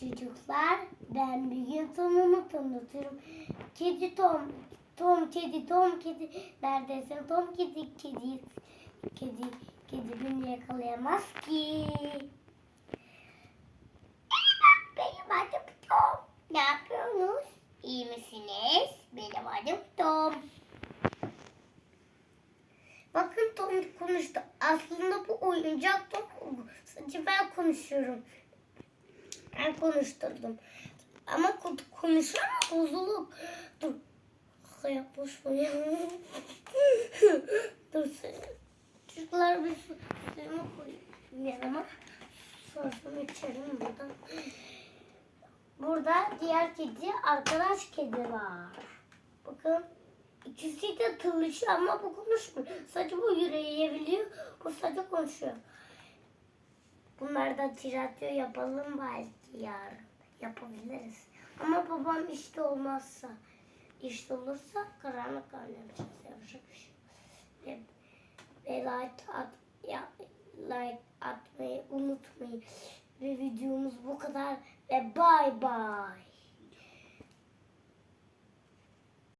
çocuklar. Ben bugün Tom'umu tanıtıyorum. Kedi Tom. Tom kedi, Tom kedi. Neredesin Tom kedi, kedi. Kedi, kedi beni yakalayamaz ki. Merhaba, benim adım Tom. Ne yapıyorsunuz? İyi misiniz? Benim adım Tom. Bakın Tom konuştu. Aslında bu oyuncak Tom. Sadece ben konuşuyorum. Ben konuşturdum. Ama ko- konuşuyor ama bozulur. Dur. Yapmış mı ya? Dur. Çocuklar bir su suyumu koyayım yanıma. Sosunu içerim buradan. Burada diğer kedi, arkadaş kedi var. Bakın. İkisi de tırlışıyor ama bu konuşmuyor. Sadece bu yürüyebiliyor. Bu sadece konuşuyor. Bunlardan tiratyo yapalım belki yarın. Yapabiliriz. Ama babam işte olmazsa, işte olursa karanlık oynayacağız. Yapacak bir şey. yok. Ve, ve like, at, ya, like atmayı unutmayın. Ve videomuz bu kadar. Ve bye bye.